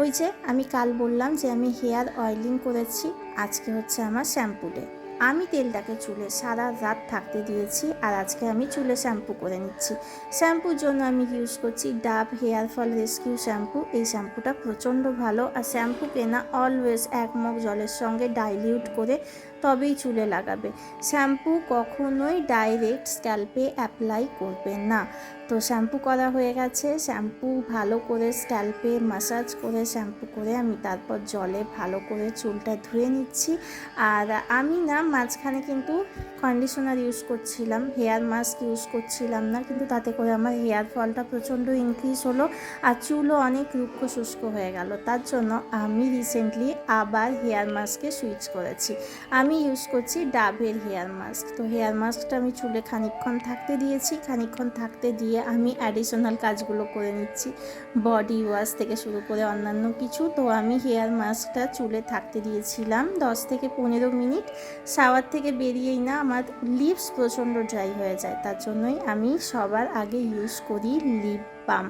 ওই যে আমি কাল বললাম যে আমি হেয়ার অয়েলিং করেছি, আজকে হচ্ছে আমার শ্যাম্পু ডে। আমি তেলটাকে চুলে সারা রাত থাকতে দিয়েছি আর আজকে আমি চুলে শ্যাম্পু করে নিচ্ছি। শ্যাম্পুর জন্য আমি ইউজ করছি ডাব, হেয়ার ফল রেস্কিউ শ্যাম্পু। এই শ্যাম্পুটা প্রচণ্ড ভালো। আর শ্যাম্পু কেনা অলওয়েজ এক মগ জলের সঙ্গে ডাইলিউট করে তবেই চুলে লাগাবে। শ্যাম্পু কখনোই ডাইরেক্ট স্ক্যাল্পে অ্যাপ্লাই করবে না। তো শ্যাম্পু করা হয়ে গেছে। শ্যাম্পু ভালো করে স্ক্যাল্পে মাসাজ করে শ্যাম্পু করে আমি তারপর জলে ভালো করে চুলটা ধুয়ে নিচ্ছি। আর আমি না মাঝখানে কিন্তু কন্ডিশনার ইউজ করছিলাম হেয়ার মাস্ক ইউজ করছিলাম না, কিন্তু তাতে করে আমার হেয়ার ফলটা প্রচণ্ড ইনক্রিজ হলো আর চুলও অনেক রুক্ষ শুষ্ক হয়ে গেল। তার জন্য আমি রিসেন্টলি আবার হেয়ার মাস্কে সুইচ করেছি। আমি ইউজ করছি ডাবের হেয়ার মাস্ক তো হেয়ার মাস্কটা আমি চুলে খানিকক্ষণ থাকতে দিয়েছি। খানিকক্ষণ থাকতে দিয়ে আমি অ্যাডিশনাল কাজগুলো করে নিচ্ছি। বডি ওয়াশ থেকে শুরু করে অন্যান্য কিছু। তো আমি হেয়ার মাস্কটা চুলে থাকতে দিয়েছিলাম দশ থেকে পনেরো মিনিট। শাওয়ার থেকে বেরিয়েই না আমার লিপস প্রচণ্ড ড্রাই হয়ে যায়। তার জন্যই আমি সবার আগে ইউজ করি লিপ বাম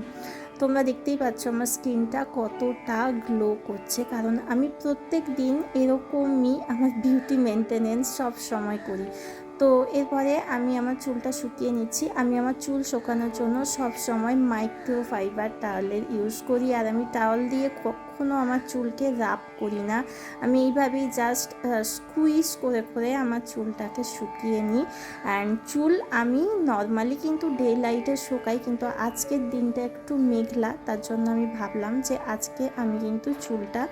তোমরা দেখতেই পাচ্ছ আমার স্কিনটা কতটা গ্লো করছে। কারণ আমি প্রত্যেক দিন এরকমই আমার বিউটি মেনটেনেন্স সব সময় করি। তো এরপরে আমি আমার চুলটা শুকিয়ে নিচ্ছি। আমি আমার চুল শুকানোর জন্য সব সময় মাইক্রো ফাইবার টাওয়ালের ইউজ করি আর আমি টাওয়াল দিয়ে কখনো আমার চুলকে রাপ করি না। আমি এইভাবেই জাস্ট স্কুইজ করে করে আমার চুলটাকে শুকিয়ে নিই। অ্যান্ড চুল আমি নর্মালি কিন্তু ডে লাইটে শুকাই কিন্তু আজকের দিনটা একটু মেঘলা, তার জন্য আমি ভাবলাম যে আজকে আমি কিন্তু চুলটা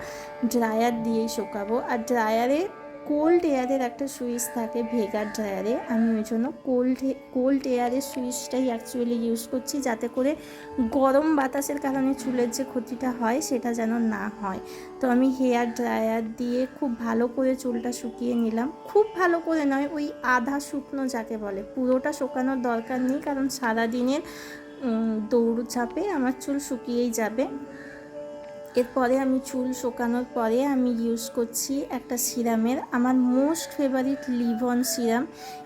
ড্রায়ার দিয়েই শুকাবো। আর ড্রায়ারে কোল্ড এয়ারের একটা সুইচ থাকে ভেগার ড্রায়ারে আমি ওই জন্য কোল্ড কোল্ড এয়ারের সুইচটাই অ্যাকচুয়ালি ইউজ করছি যাতে করে গরম বাতাসের কারণে চুলের যে ক্ষতিটা হয় সেটা যেন না হয়। তো আমি হেয়ার ড্রায়ার দিয়ে খুব ভালো করে চুলটা শুকিয়ে নিলাম। খুব ভালো করে নয়, ওই আধা শুকনো যাকে বলে। পুরোটা শুকানোর দরকার নেই, কারণ সারাদিনের দৌড়চাপে আমার চুল শুকিয়েই যাবে। এরপরে আমি চুল শুকানোর পরে আমি ইউজ করছি একটা সিরামের আমার মোস্ট ফেভারিট লিভন সিরাম।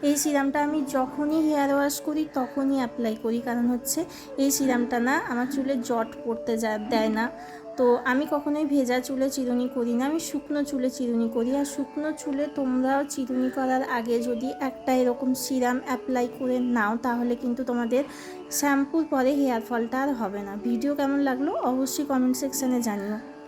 এই সিরামটা আমি যখনই হেয়ার ওয়াশ করি তখনই অ্যাপ্লাই করি, কারণ হচ্ছে এই সিরামটা না আমার চুলে জট পড়তে যা, দেয় না। তো আমি কখনোই ভেজা চুলে চিরুনি করি না, আমি শুকনো চুলে চিরুনি করি। আর শুকনো চুলে তোমরাও চিরুনি করার আগে যদি একটা এরকম সিরাম অ্যাপ্লাই করে নাও, তাহলে কিন্তু তোমাদের শ্যাম্পুর পরে হেয়ার ফলটা আর হবে না। ভিডিও কেমন লাগল অবশ্যই কমেন্ট সেকশানে জানিও 下了。